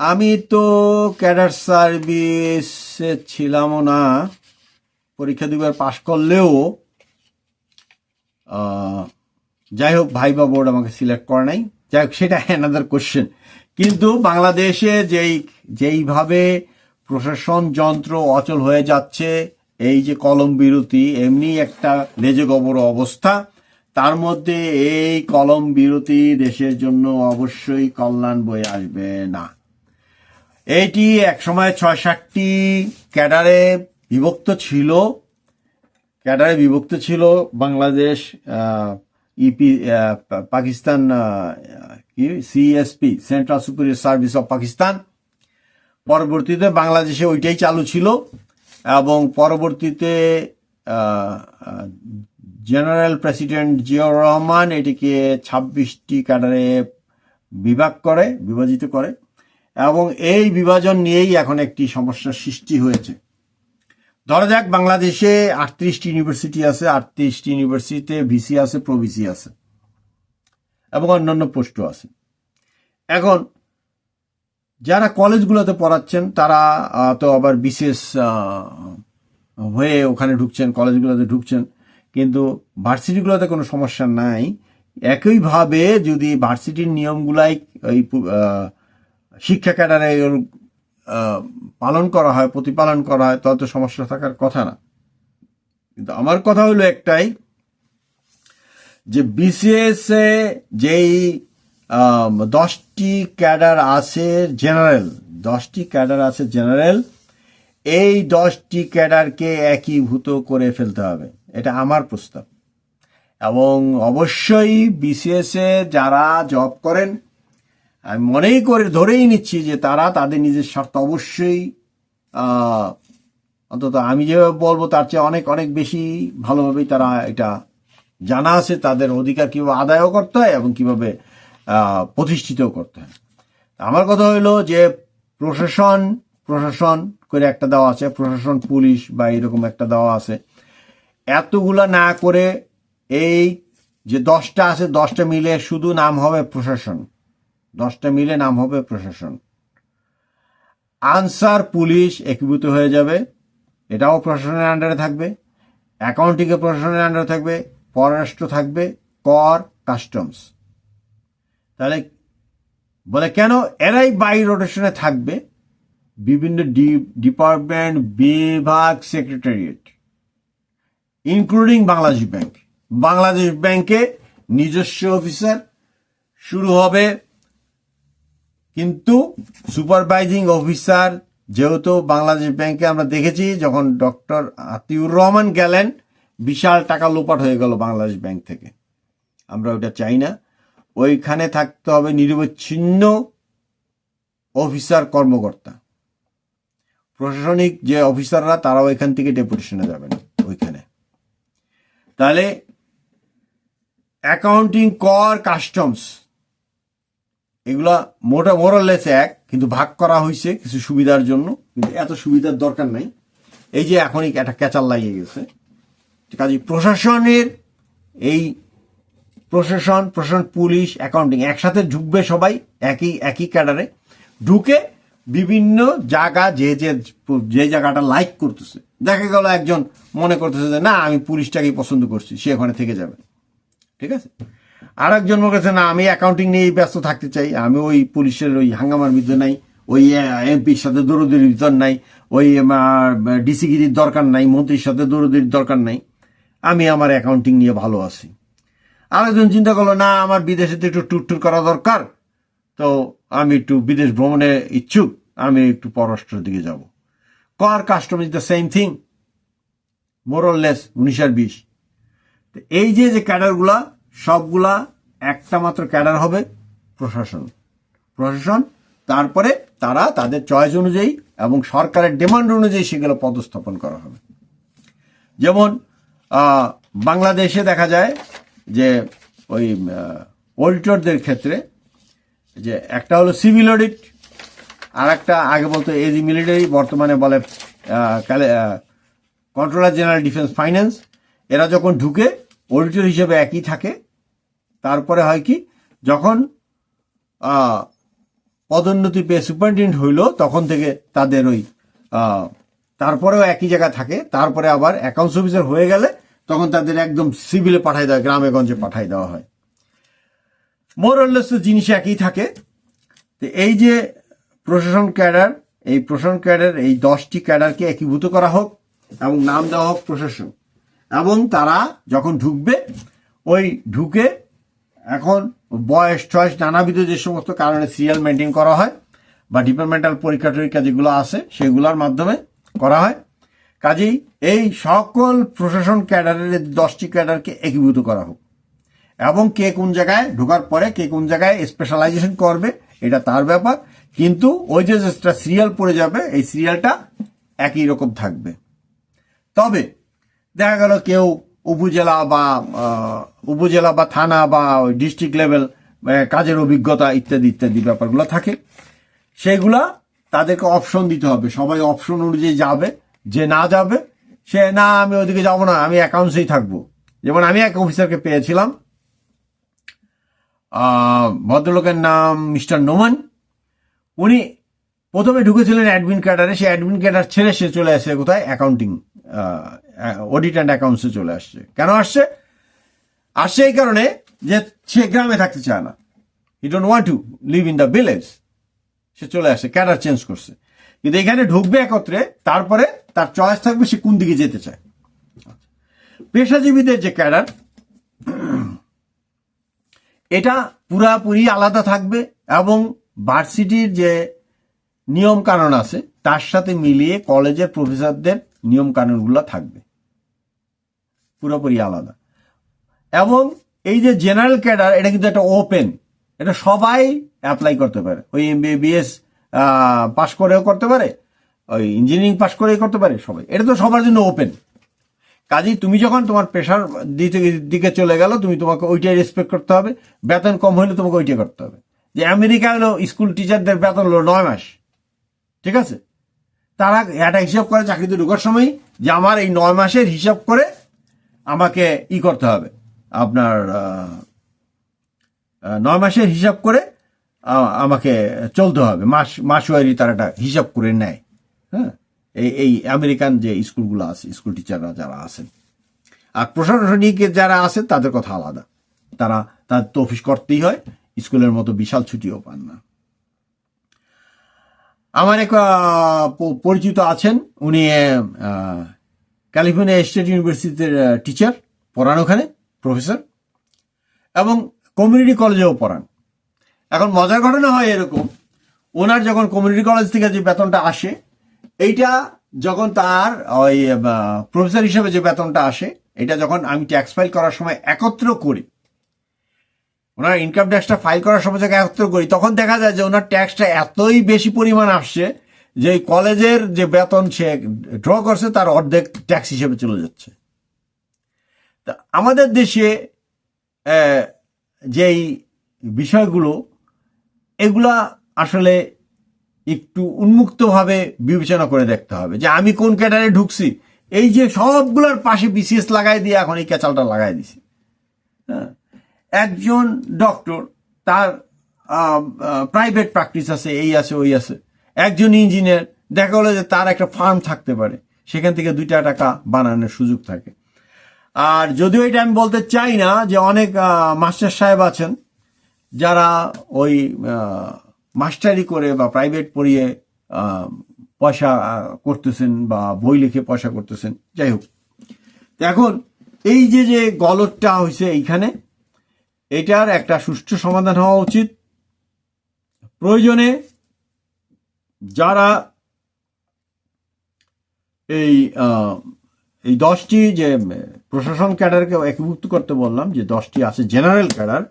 আমি তো ক্যাডার সার্ভিসে ছিলামও না, পরীক্ষা দুবার পাশ করলেও যাই হোক, ভাইবা বোর্ড আমাকে সিলেক্ট করে নাই। যাই হোক, সেটা অ্যানাদার কোশ্চেন কিন্তু বাংলাদেশে যেই, যেইভাবে প্রশাসন যন্ত্র অচল হয়ে যাচ্ছে, এই যে কলম বিরতি, এমনি একটা লেজে গবর অবস্থা। তার মধ্যে এই কলম বিরতি দেশের জন্য অবশ্যই কল্যাণ বয়ে আসবে না। এইটি একসময় ছয় সাতটি ক্যাডারে বিভক্ত ছিল। ক্যাডারে বিভক্ত ছিল বাংলাদেশ ইপি পাকিস্তান কি, CSP, central superior service of Pakistan. পরবর্তীতে বাংলাদেশে ওইটাই চালু ছিল এবং পরবর্তীতে জেনারেল প্রেসিডেন্ট জিয়াউর রহমান এটিকে ছাব্বিশটি ক্যাডারে বিভাগ করে, বিভাজিত করে, এবং এই বিভাজন নিয়েই এখন একটি সমস্যার সৃষ্টি হয়েছে। ধরা যাক বাংলাদেশে আটত্রিশটি ইউনিভার্সিটি আছে, আটত্রিশটি ইউনিভার্সিটিতে ভিসি আছে, প্রভিসি আছে, এবং অন্যান্য পোস্টও আছে। এখন, যারা কলেজগুলোতে পড়াচ্ছেন, তারা তো আবার বিশেষ হয়ে ওখানে ঢুকছেন, কলেজগুলোতে ঢুকছেন কিন্তু ভার্সিটিগুলোতে কোনো সমস্যা নাই। একইভাবে যদি ভার্সিটির নিয়মগুলাই ওই শিক্ষা ক্যাডারে পালন করা হয়, প্রতিপালন করা হয় তত সমস্যা থাকার কথা না। কিন্তু আমার কথা হলো একটাই, যে বিসিএস এ যেই দশটি ক্যাডার আছে জেনারেল, দশটি ক্যাডার আছে জেনারেল, এই দশটি ক্যাডারকে একীভূত করে ফেলতে হবে। এটা আমার প্রস্তাব। এবং অবশ্যই বিসিএস যারা জব করেন, আমি মনেই করে ধরেই নিচ্ছি যে তারা তাদের নিজের স্বার্থ অবশ্যই অন্তত আমি যেভাবে বলব তার চেয়ে অনেক অনেক বেশি ভালোভাবেই তারা এটা জানা আছে, তাদের অধিকার কীভাবে আদায়ও করতে হয় এবং কীভাবে প্রতিষ্ঠিতও করতে হয়। আমার কথা হইল যে প্রশাসন প্রশাসন করে একটা দেওয়া আছে, প্রশাসন, পুলিশ বা এরকম একটা দেওয়া আছে এতগুলা না করে এই যে দশটা আছে, দশটা মিলে শুধু নাম হবে প্রশাসন। দশটা মিলে নাম হবে প্রশাসন। আনসার পুলিশ একীভূত হয়ে যাবে। এটাও প্রশাসনের আন্ডারে থাকবে। অ্যাকাউন্টিংয়ে প্রশাসনের আন্ডারে থাকবে। পররাষ্ট্র থাকবে। কর কাস্টমস তাহলে বলে কেন? এরাই বাই রোটেশনে থাকবে। বিভিন্ন ডিপার্টমেন্ট বিভাগ secretariat including Bangladesh bank Bangladesh ব্যাংকে নিজস্ব অফিসার শুরু হবে, কিন্তু সুপারভাইজিং অফিসার যেহেতু বাংলাদেশ ব্যাংকে আমরা দেখেছি, যখন ডক্টর আতিউর রহমান গেলেন, বিশাল টাকা লোপাট হয়ে গেল বাংলাদেশ ব্যাংক থেকে। আমরা ওটা চাই না। ওইখানে থাকতে হবে নিরবচ্ছিন্ন অফিসার কর্মকর্তা। প্রশাসনিক যে অফিসাররা, তারাও এখান থেকে ডেপুটেশনে যাবেন। তাহলে অ্যাকাউন্টিং কর কাস্টমস এগুলা মোটা মোরালেস এক, কিন্তু ভাগ করা হয়েছে কিছু সুবিধার জন্য, কিন্তু এত সুবিধার দরকার নাই। এই যে এখনই একটা ক্যাচার লাগিয়ে গেছে। কাজে প্রশাসনের এই প্রশাসন প্রশাসন, পুলিশ অ্যাকাউন্টিং একসাথে ঢুকবে সবাই, একই একই ক্যাডারে ঢুকে বিভিন্ন জায়গা যে যে যে জায়গাটা লাইক করতেছে। দেখা গেল একজন মনে করতেছে যে, না, আমি পুলিশটাকেই পছন্দ করছি, সে ওখানে থেকে যাবে। ঠিক আছে? আর একজন মনে করছে, না, আমি অ্যাকাউন্টিং নিয়ে ব্যস্ত থাকতে চাই। আমি ওই পুলিশের ওই হাঙ্গামার ভিতরে নাই, ওই এমপির সাথে দৌড়দির ভিতর নাই, ওই ডিসিগিরির দরকার নাই, মন্ত্রীর সাথে দৌড়দির দরকার নাই। আমি আমার অ্যাকাউন্টিং নিয়ে ভালো আছি। আরেকজন চিন্তা করল, না, আমার বিদেশে একটু টুর টুর করা দরকার। তো আমি একটু বিদেশ ভ্রমণে ইচ্ছুক। আমি একটু পররাষ্ট্রের দিকে যাব। কর custom is the same thing more or less উনিশ আর বিশ। এই যে যে ক্যাডারগুলা সবগুলা একটা মাত্র ক্যাডার হবে প্রশাসন। প্রশাসন, তারপরে তারা তাদের চয়েস অনুযায়ী এবং সরকারের ডিমান্ড অনুযায়ী সেগুলো পদস্থাপন করা হবে। যেমন বাংলাদেশে দেখা যায় যে, ওই অডিটরদের ক্ষেত্রে যে একটা হলো সিভিল অডিট আর একটা আগে বলতো এজি মিলিটারি বর্তমানে বলে কন্ট্রোলার জেনারেল ডিফেন্স ফাইন্যান্স এরা যখন ঢুকে অডিটর হিসেবে একই থাকে। তারপরে হয় কি, যখন পদোন্নতি পেয়ে সুপারিনটেন্ডেন্ট হইল, তখন থেকে তাদের ওই তারপরেও একই জায়গায় থাকে। তারপরে আবার অ্যাকাউন্টস অফিসার হয়ে গেলে, তখন তাদের একদম সিভিলে পাঠাই দেওয়া গ্রামে গঞ্জে পাঠাই দেওয়া হয়। মোরলেস জিনিস একই থাকে। এই যে প্রশাসন ক্যাডার, এই প্রশাসন ক্যাডার, এই দশটি ক্যাডারকে একীভূত করা হোক এবং নাম দেওয়া হোক প্রশাসন। এবং তারা যখন ঢুকবে, ওই ঢুকে এখন বয়স টয়স নানাবিধ যে সমস্ত কারণে সিরিয়াল মেনটেন করা হয় বা ডিপার্টমেন্টাল পরীক্ষা টরীক্ষা যেগুলো আছে, সেগুলোর মাধ্যমে করা হয়। কাজেই এই সকল প্রশাসন ক্যাডারের দশটি ক্যাডারকে একীভূত করা হোক। এবং কে কোন জায়গায় ঢোকার পরে কে কোন জায়গায় স্পেশালাইজেশন করবে, এটা তার ব্যাপার। কিন্তু ওই যে সিরিয়াল পড়ে যাবে, এই সিরিয়ালটা একই রকম থাকবে। তবে দেখা গেল কেউ উপজেলা বা উপজেলা বা থানা বা ডিস্ট্রিক্ট লেভেল কাজের অভিজ্ঞতা ইত্যাদি ইত্যাদি ব্যাপারগুলো থাকে। সেগুলা তাদেরকে অপশন দিতে হবে। সবাই অপশন অনুযায়ী যাবে। যে না যাবে, সে, না, আমি ওদিকে যাব না, আমি অ্যাকাউন্টসেই থাকব। যেমন আমি এক অফিসারকে পেয়েছিলাম। ভদ্রলোকের নাম মিস্টার নোমান। উনি প্রথমে ঢুকেছিলেন অ্যাডমিন ক্যাডারে সে অ্যাডমিন ক্যাডার ছেড়ে সে চলে আসছে কোথায়? অ্যাকাউন্টিং অডিট অ্যান্ড অ্যাকাউন্টসে চলে আসছে। কেন আসছে? আসছে এই কারণে যে সে গ্রামে থাকতে চায় না। He don't want to live in the village সে চলে আসছে ক্যাডার চেঞ্জ করছে। কিন্তু এখানে ঢুকবে একত্রে, তারপরে তার চয়েস থাকবে সে কোন দিকে যেতে চায়। পেশাজীবীদের যে ক্যাডার, এটা পুরাপুরি আলাদা থাকবে এবং ভার্সিটির যে নিয়ম কানুন আছে, তার সাথে মিলিয়ে কলেজের প্রফেসরদের নিয়ম কানুনগুলো থাকবে। পুরোপুরি আলাদা। এবং এই যে জেনারেল ক্যাডার, এটা কিন্তু একটা ওপেন। এটা সবাই অ্যাপ্লাই করতে পারে। ওই এম বি এমবিবিএস পাশ করেও করতে পারে, ওই ইঞ্জিনিয়ারিং পাশ করেও করতে পারে সবাই। এটা তো সবার জন্য ওপেন। কাজেই তুমি যখন তোমার পেশার দিকে চলে গেল, তুমি তোমাকে ওইটাই রেসপেক্ট করতে হবে। বেতন কম হলে তোমাকে ওইটাই করতে হবে। যে আমেরিকা হলো স্কুল টিচারদের বেতন হলো নয় মাস। ঠিক আছে? তারা একটা হিসাব করে চাকরিতে ঢোকার সময় যে আমার এই নয় মাসের হিসাব করে আমাকে ই করতে হবে। আপনার নয় মাসের হিসাব করে আমাকে চলতে হবে। মাস, মাসওয়ারি তারা একটা হিসাব করে নেয়। হ্যাঁ? এই এই আমেরিকান যে স্কুলগুলো আছে, স্কুল টিচাররা যারা আছেন। আর প্রশাসনিক যারা আছে, তাদের কথা আলাদা। তারা, তাদের তো অফিস করতেই হয়। স্কুলের মতো বিশাল ছুটিও পান না। আমার এক পরিচিত আছেন। উনি ক্যালিফোর্নিয়া স্টেট ইউনিভার্সিটির টিচার, পড়ান ওখানে, প্রফেসর, এবং কমিউনিটি কলেজেও পড়ান। এখন মজার ঘটনা হয় এরকম, ওনার যখন কমিউনিটি কলেজ থেকে যে বেতনটা আসে, এইটা যখন তার ওই প্রফেসর হিসেবে যে বেতনটা আসে, এটা যখন আমি ট্যাক্স ফাইল করার সময় একত্র করি ওনার ইনকাম ট্যাক্সটা ফাইল করার সময় যখন একত্র করি, তখন দেখা যায় যে ওনার ট্যাক্সটা এতই বেশি পরিমাণ আসছে যে কলেজের যে বেতন সে ড্র করছে, তার অর্ধেক ট্যাক্স হিসেবে চলে যাচ্ছে। তা আমাদের দেশে যেই বিষয়গুলো, এগুলা আসলে একটু উন্মুক্তভাবে বিবেচনা করে দেখতে হবে যে আমি কোন ক্যাটারে ঢুকছি। এই যে সবগুলোর পাশে বিসিএস লাগাই দিয়ে এখন এই ক্যাচালটা লাগাই দিছি। হ্যাঁ? একজন ডক্টর তার প্রাইভেট প্র্যাকটিস আছে, এই আছে, ওই আছে। একজন ইঞ্জিনিয়ার দেখা গেলো যে তার একটা ফার্ম থাকতে পারে। সেখান থেকে দুইটা টাকা বানানোর সুযোগ থাকে। আর যদিও এটা আমি বলতে চাই না যে অনেক মাস্টার সাহেব আছেন, যারা ওই মাস্টারি করে বা প্রাইভেট পড়িয়ে পয়সা করতেছেন বা বই লিখে পয়সা করতেছেন। যাই হোক। এখন এই যে যে গলতটা হয়েছে এইখানে এটার একটা সুষ্ঠু সমাধান হওয়া উচিত। প্রয়োজনে যারা এই এই দশটি যে প্রশাসন ক্যাডারকে একীভূত করতে বললাম, যে দশটি আছে জেনারেল ক্যাডার,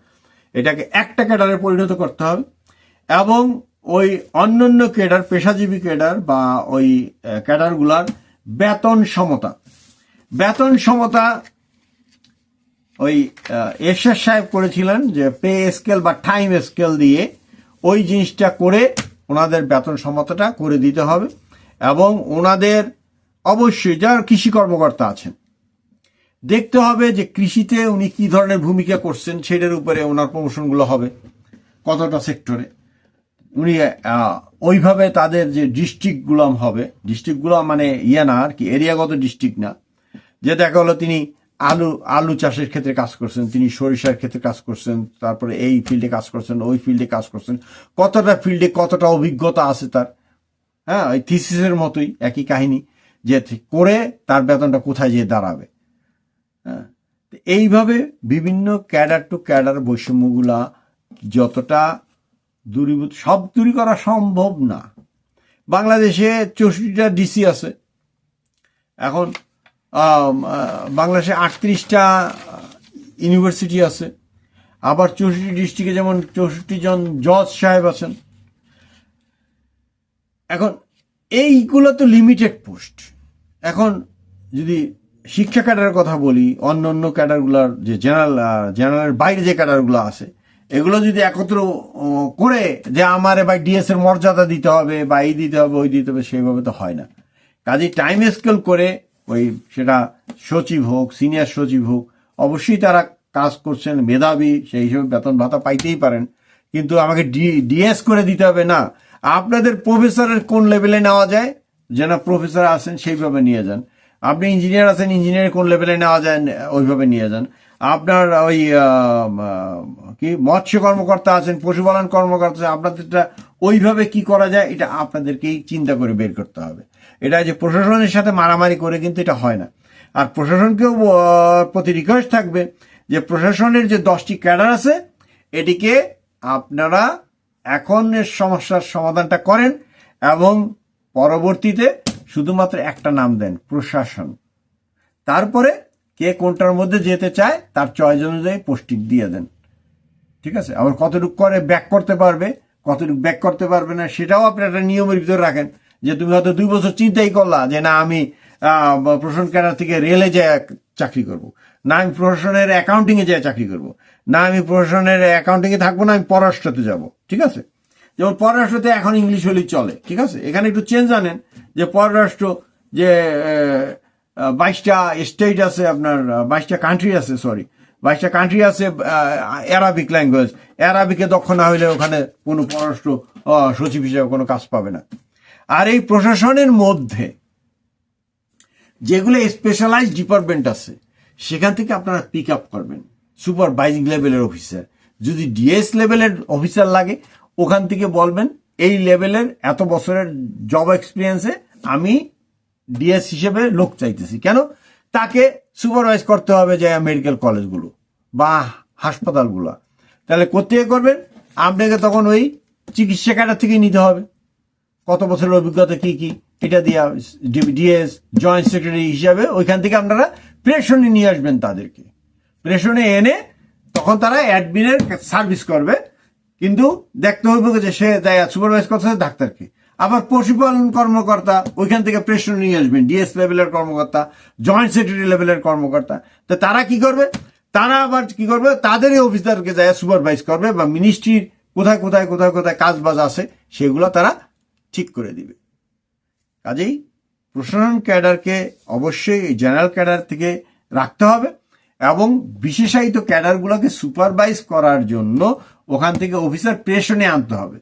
এটাকে একটা ক্যাডারে পরিণত করতে হবে এবং ওই অন্যান্য ক্যাডার, পেশাজীবী ক্যাডার বা ওই ক্যাডারগুলার বেতন সমতা। বেতন সমতা ওই এরশাদ সাহেব করেছিলেন যে পে স্কেল বা টাইম স্কেল দিয়ে ওই জিনিসটা করে ওনাদের বেতন সমতাটা করে দিতে হবে এবং ওনাদের অবশ্যই যারা কৃষি কর্মকর্তা আছেন, দেখতে হবে যে কৃষিতে উনি কি ধরনের ভূমিকা করছেন, সেটার উপরে ওনার প্রমোশনগুলো হবে কতটা সেক্টরে। উনি ওইভাবে তাদের যে ডিস্ট্রিক্টগুলো হবে ডিস্ট্রিক্টগুলো মানে ইয়ে না আর কি, এরিয়াগত ডিস্ট্রিক্ট না, যে দেখা হলো তিনি আলু আলু চাষের ক্ষেত্রে কাজ করছেন, তিনি সরিষার ক্ষেত্রে কাজ করছেন, তারপরে এই ফিল্ডে কাজ করছেন, ওই ফিল্ডে কাজ করছেন। কতটা ফিল্ডে কতটা অভিজ্ঞতা আছে তার? হ্যাঁ ওই থিসিসের মতোই, একই কাহিনী, যে করে তার বেতনটা কোথায় যেয়ে দাঁড়াবে। হ্যাঁ এইভাবে বিভিন্ন ক্যাডার টু ক্যাডার বৈষম্যগুলা যতটা দূরীভূত, সব দূরী করা সম্ভব না। বাংলাদেশে চৌষট্টিটা ডিসি আছে। এখন বাংলাদেশে আটত্রিশটা ইউনিভার্সিটি আছে। আবার চৌষট্টি ডিস্ট্রিক্টে যেমন চৌষট্টি জন জজ সাহেব আছেন। এখন এইগুলো তো লিমিটেড পোস্ট এখন যদি শিক্ষা ক্যাডারের কথা বলি, অন্য অন্য ক্যাডারগুলোর যে জেনারেল জেনারেলের বাইরে যে ক্যাডারগুলো আছে, এগুলো যদি একত্র করে যে আমার এবার ডিএস এর মর্যাদা দিতে হবে, বা এই দিতে হবে, ওই দিতে হবে, সেইভাবে তো হয় না। কাজে টাইম স্কেল করে ওই সেটা সচিব হোক, সিনিয়র সচিব হোক, অবশ্যই তারা কাজ করছেন, মেধাবী, সেই হিসেবে বেতন ভাতা পাইতেই পারেন। কিন্তু আমাকে ডি, ডিএস করে দিতে হবে না। আপনাদের প্রফেসরের কোন লেভেলে নেওয়া যায়? যেন প্রফেসর আছেন সেইভাবে নিয়ে যান। আপনি ইঞ্জিনিয়ার আছেন ইঞ্জিনিয়ার কোন লেভেলে নেওয়া যায়, ওইভাবে নিয়ে যান। আপনার ওই কি, মৎস্য কর্মকর্তা আছেন, পশুপালন কর্মকর্তা আছেন, আপনাদেরটা ওইভাবে কি করা যায়, এটা আপনাদেরকেই চিন্তা করে বের করতে হবে। এটা যে প্রশাসনের সাথে মারামারি করে কিন্তু এটা হয় না। আর প্রশাসনকেও প্রতি রিকোয়েস্ট থাকবে যে প্রশাসনের যে দশটি ক্যাডার আছে, এটিকে আপনারা এখন এর সমস্যার সমাধানটা করেন এবং পরবর্তীতে শুধুমাত্র একটা নাম দেন, প্রশাসন। তারপরে কে কোনটার মধ্যে যেতে চায়, তার চয়েস অনুযায়ী পোস্টিং দিয়ে দেন। ঠিক আছে? আবার কতটুকু করে ব্যাক করতে পারবে, কতটুকু ব্যাক করতে পারবে না, সেটাও আপনি একটা নিয়মের ভিতরে রাখেন। যে তুমি হয়তো দুই বছর চিন্তাই করলা যে না, আমি প্রশাসন ক্যাডার থেকে রেলে যায় চাকরি করব। না, আমি প্রশাসনের অ্যাকাউন্টিংয়ে যায় চাকরি করব। না, আমি প্রশাসনের অ্যাকাউন্টিংয়ে থাকব না, আমি পররাষ্ট্রতে যাব। ঠিক আছে? যেমন পররাষ্ট্রতে এখন ইংলিশ হলেই চলে। ঠিক আছে? এখানে একটু চেঞ্জ আনেন যে পররাষ্ট্র যে বাইশটা স্টেট আছে আপনার বাইশটা কান্ট্রি আছে সরি বাইশটা কান্ট্রি আছে অ্যারাবিক ল্যাঙ্গুয়েজ অ্যারাবিকে দক্ষ না হইলে ওখানে কোনো পররাষ্ট্র সচিব হিসেবে কোনো কাজ পাবে না। আর এই প্রশাসনের মধ্যে যেগুলো স্পেশালাইজ ডিপার্টমেন্ট আছে, সেখান থেকে আপনারা পিক আপ করবেন। সুপারভাইজিং লেভেলের অফিসার যদি ডিএস লেভেলের অফিসার লাগে, ওখান থেকে বলবেন, এই লেভেলের এত বছরের জব এক্সপিরিয়েন্সে আমি ডিএস হিসেবে লোক চাইতেছি। কেন? তাকে সুপারভাইজ করতে হবে যে মেডিকেল কলেজগুলো বা হাসপাতালগুলো। তাহলে কোথেকে করবেন? আপনাকে তখন ওই চিকিৎসা ক্যাডার থেকেই নিতে হবে। কত বছরের অভিজ্ঞতা কি কি, এটা দিয়া ডিএস জয়েন্ট সেক্রেটারি হিসাবে ওইখান থেকে আপনারা প্রেশনে নিয়ে আসবেন তাদেরকে। প্রেশনে এনে তখন তারা অ্যাডমিনের সার্ভিস করবে। কিন্তু দেখতে হবে যে সে দেয় সুপারভাইজ করছে ডাক্তারকে। আবার পশুপালন কর্মকর্তা ওইখান থেকে প্রেশন নিয়ে আসবেন ডিএস লেভেলের কর্মকর্তা জয়েন্ট সেক্রেটারি লেভেলের কর্মকর্তা। তো তারা কি করবে? তারা আবার কি করবে? তাদেরই অফিসারকে যায় সুপারভাইজ করবে বা মিনিস্ট্রির কোথায় কোথায় কোথায় কোথায় কাজ বাজ আছে, সেগুলো তারা ঠিক করে দিবে। কাজেই প্রশাসন ক্যাডারকে অবশ্যই জেনারেল ক্যাডার থেকে রাখতে হবে এবং বিশেষায়িত ক্যাডারগুলোকে সুপারভাইজ করার জন্য ওখান থেকে অফিসার প্রেশনে আনতে হবে।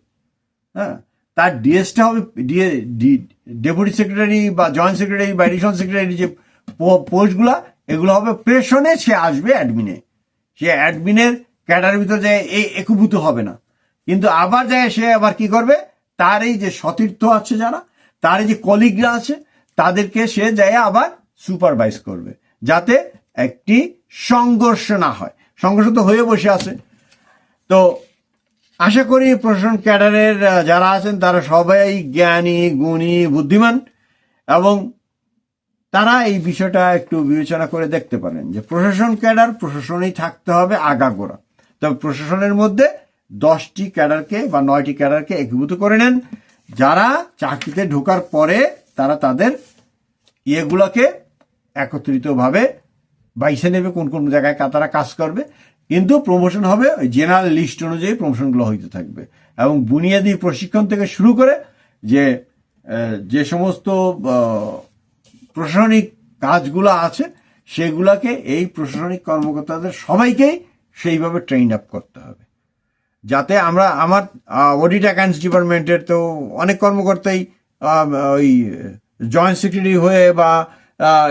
হ্যাঁ তার ডিএসটা হবে ডিএ ডেপুটি সেক্রেটারি বা জয়েন্ট সেক্রেটারি বা এডিশনাল সেক্রেটারি যে পোস্টগুলো, এগুলো হবে প্রেশনে সে আসবে অ্যাডমিনে। সে অ্যাডমিনের ক্যাডারের ভিতরে যায় এই একীভূত হবে না। কিন্তু আবার যায় সে আবার কি করবে? তার এই যে সতীর্থ আছে যারা, তার এই যে কলিগরা আছে, তাদেরকে সে যায় আবার সুপারভাইজ করবে, যাতে একটি সংঘর্ষ না হয়। সংঘর্ষ তো হয়ে বসে আছে। তো আশা করি প্রশাসন ক্যাডারের যারা আছেন, তারা সবাই জ্ঞানী, গুণী, বুদ্ধিমান, এবং তারা এই বিষয়টা একটু বিবেচনা করে দেখতে পারেন যে প্রশাসন ক্যাডার, প্রশাসনেই থাকতে হবে আগাগোড়া। তবে প্রশাসনের মধ্যে দশটি ক্যাডারকে বা নয়টি ক্যাডারকে একীভূত করে নেন। যারা চাকরিতে ঢোকার পরে তারা তাদের ইয়েগুলোকে একত্রিতভাবে বাইসে নেবে, কোন কোন জায়গায় তারা কাজ করবে। কিন্তু প্রমোশন হবে ওই জেনারেল লিস্ট অনুযায়ী প্রমোশনগুলো হইতে থাকবে। এবং বুনিয়াদী প্রশিক্ষণ থেকে শুরু করে যে যে সমস্ত প্রশাসনিক কাজগুলো আছে, সেগুলাকে এই প্রশাসনিক কর্মকর্তাদের সবাইকেই সেইভাবে ট্রেন আপ করতে হবে। যাতে আমরা আমার অডিট অ্যাকাউন্টস ডিপার্টমেন্টের তো অনেক কর্মকর্তাই ওই জয়েন্ট সেক্রেটারি হয়ে বা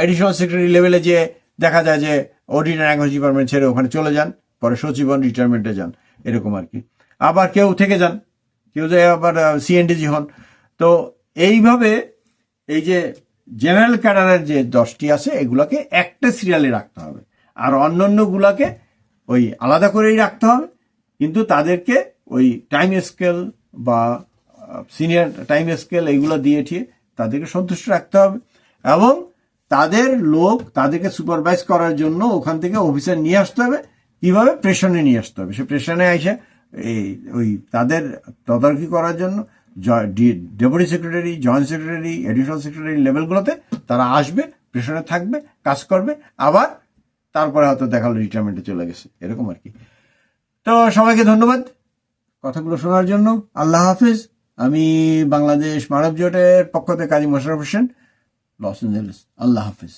এডিশনাল সেক্রেটারি লেভেলে যে দেখা যায় যে অডিট অ্যান্ড অ্যাকাউন্টস ডিপার্টমেন্ট ছেড়ে ওখানে চলে যান, পরে সচিবন রিটায়ারমেন্টে যান, এরকম আর কি। আবার কেউ থেকে যান, কেউ যে আবার সিএনডিজি হন। তো এইভাবে এই যে জেনারেল ক্যাডারের যে দশটি আছে, এগুলাকে একটা সিরিয়ালে রাখতে হবে। আর অন্যান্যগুলাকে ওই আলাদা করেই রাখতে হবে। কিন্তু তাদেরকে ওই টাইম স্কেল বা সিনিয়র টাইম স্কেল এইগুলো দিয়ে ঠিয়ে তাদেরকে সন্তুষ্ট রাখতে হবে। এবং তাদের লোক তাদেরকে সুপারভাইজ করার জন্য ওখান থেকে অফিসার নিয়ে আসতে হবে। কীভাবে? প্রেশনে নিয়ে আসতে হবে। সে প্রেশনে এসে এই, ওই তাদের তদারকি করার জন্য deputy secretary joint secretary additional secretary লেভেলগুলোতে তারা আসবে প্রেশনে থাকবে, কাজ করবে। আবার তারপরে হয়তো দেখাল রিটায়ারমেন্টে চলে গেছে। এরকম আর কি। তো সবাইকে ধন্যবাদ কথাগুলো শোনার জন্য। আল্লাহ হাফিজ। আমি বাংলাদেশ মানব জোটের পক্ষতে কাজী মোশারফ হোসেন, লস এঞ্জেলস আল্লাহ হাফিজ।